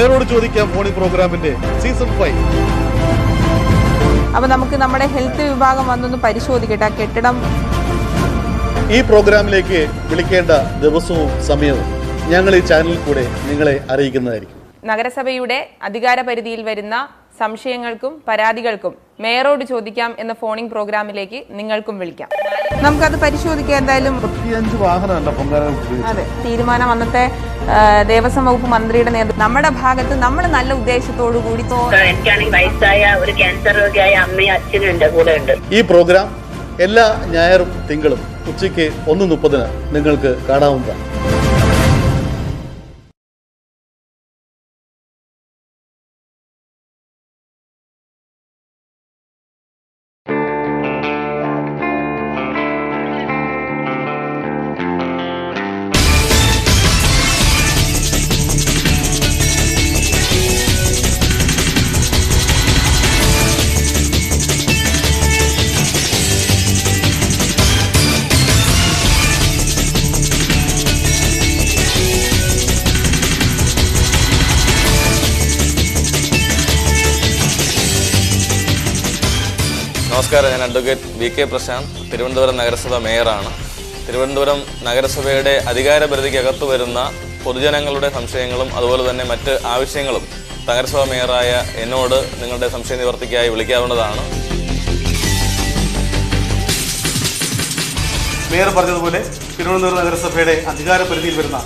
ചോദിക്കാം മോർണിംഗ് പ്രോഗ്രാമിന്റെ season five. അപ്പൊ നമുക്ക് നമ്മുടെ ഹെൽത്ത് വിഭാഗം വന്നൊന്ന് പരിശോധിക്കട്ടെ ആ കെട്ടിടം. ഈ പ്രോഗ്രാമിലേക്ക് വിളിക്കേണ്ട ദിവസവും സമയവും ഞങ്ങൾ ഈ ചാനലിൽ കൂടെ നിങ്ങളെ അറിയിക്കുന്നതായിരിക്കും. നഗരസഭയുടെ അധികാര പരിധിയിൽ വരുന്ന സംശയങ്ങൾക്കും പരാതികൾക്കും മേയറോട് ചോദിക്കാം എന്ന ഫോണിംഗ് പ്രോഗ്രാമിലേക്ക് നിങ്ങൾക്കും വിളിക്കാം. നമുക്കത് പരിശോധിക്കാം എന്തായാലും. അതെ തീരുമാനം അന്നത്തെ ദേവസ്വം വകുപ്പ് മന്ത്രിയുടെ നേതൃത്വം നമ്മുടെ ഭാഗത്ത് നമ്മൾ നല്ല ഉദ്ദേശത്തോടു കൂടി എനിക്കാണെങ്കിൽ വയസ്സായ ഒരു ക്യാൻസർ രോഗിയായ അമ്മയും അച്ഛനും എന്റെ കൂടെ ഉണ്ട്. ഈ പ്രോഗ്രാം എല്ലാ ഞായറും തിങ്കളും ഉച്ചയ്ക്ക് ഒന്ന് മുപ്പതിന് നിങ്ങൾക്ക് കാണാവുന്നതാണ്. നമസ്കാരം ഞാൻ advocate V K Prashanth Thiruvananthapuram നഗരസഭ മേയറാണ്. തിരുവനന്തപുരം നഗരസഭയുടെ അധികാര പരിധിക്കകത്ത് വരുന്ന പൊതുജനങ്ങളുടെ സംശയങ്ങളും അതുപോലെ തന്നെ മറ്റ് ആവശ്യങ്ങളും നഗരസഭ മേയറായ എന്നോട് നിങ്ങളുടെ സംശയ നിവർത്തിക്കായി വിളിക്കാവുന്നതാണ്. മേയർ പറഞ്ഞതുപോലെ തിരുവനന്തപുരം നഗരസഭയുടെ അധികാരപരിധിയിൽ വരുന്ന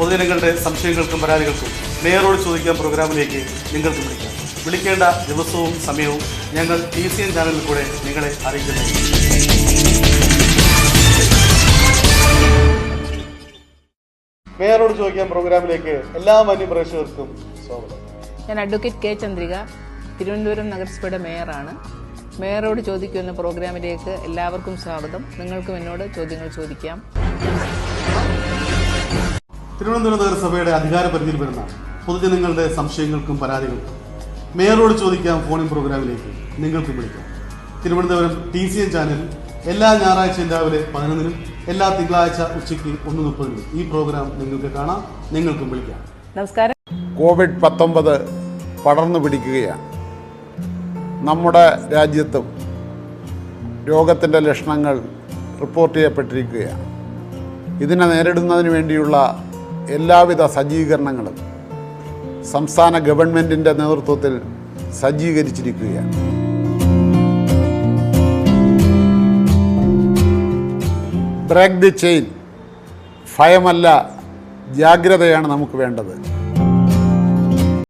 പൊതുജനങ്ങളുടെ സംശയങ്ങൾക്കും പരാതികൾക്കും മേയറോട് ചോദിക്കാൻ പ്രോഗ്രാമിലേക്ക് നിങ്ങൾക്ക് വിളിക്കാം. വിളിക്കേണ്ട ദിവസവും സമയവും ഞങ്ങൾ ടി സി എൻ ചാനലിൽ കൂടെ നിങ്ങളെ അറിയിക്കുന്നു. മേയറോട് ചോദിക്കാൻ പ്രോഗ്രാമിലേക്ക് എല്ലാ മാന്യപ്രേക്ഷകർക്കും സ്വാഗതം. ഞാൻ അഡ്വക്കേറ്റ് കെ ചന്ദ്രിക തിരുവനന്തപുരം നഗരസഭയുടെ മേയറാണ്. മേയറോട് ചോദിക്കുന്ന പ്രോഗ്രാമിലേക്ക് എല്ലാവർക്കും സ്വാഗതം. നിങ്ങൾക്കും എന്നോട് ചോദ്യങ്ങൾ ചോദിക്കാം. തിരുവനന്തപുരം നഗരസഭയുടെ അധികാര പരിധിയിൽ വരുന്ന പൊതുജനങ്ങളുടെ സംശയങ്ങൾക്കും പരാതികൾക്കും മേയറോട് ചോദിക്കാം ഫോണിൻ പ്രോഗ്രാമിലേക്ക് നിങ്ങൾക്ക് വിളിക്കാം. Thiruvananthapuram T C N channel എല്ലാ ഞായറാഴ്ചയും രാവിലെ പതിനൊന്നിനും എല്ലാ തിങ്കളാഴ്ച ഉച്ചയ്ക്ക് ഒന്ന് മുപ്പതിനും ഈ പ്രോഗ്രാം നിങ്ങൾക്ക് കാണാം നിങ്ങൾക്കും വിളിക്കാം. നമസ്കാരം. കോവിഡ് പത്തൊമ്പത് പടർന്നു പിടിക്കുകയാണ്. നമ്മുടെ രാജ്യത്തും രോഗത്തിന്റെ ലക്ഷണങ്ങൾ റിപ്പോർട്ട് ചെയ്യപ്പെട്ടിരിക്കുകയാണ്. ഇതിനെ നേരിടുന്നതിന് വേണ്ടിയുള്ള എല്ലാവിധ സജ്ജീകരണങ്ങളും സംസ്ഥാന ഗവൺമെന്റിന്റെ നേതൃത്വത്തിൽ സജ്ജീകരിച്ചിരിക്കുകയാണ്. ബ്രേക്ക് ദി ചെയിൻ ഭയമല്ല ജാഗ്രതയാണ് നമുക്ക് വേണ്ടത്.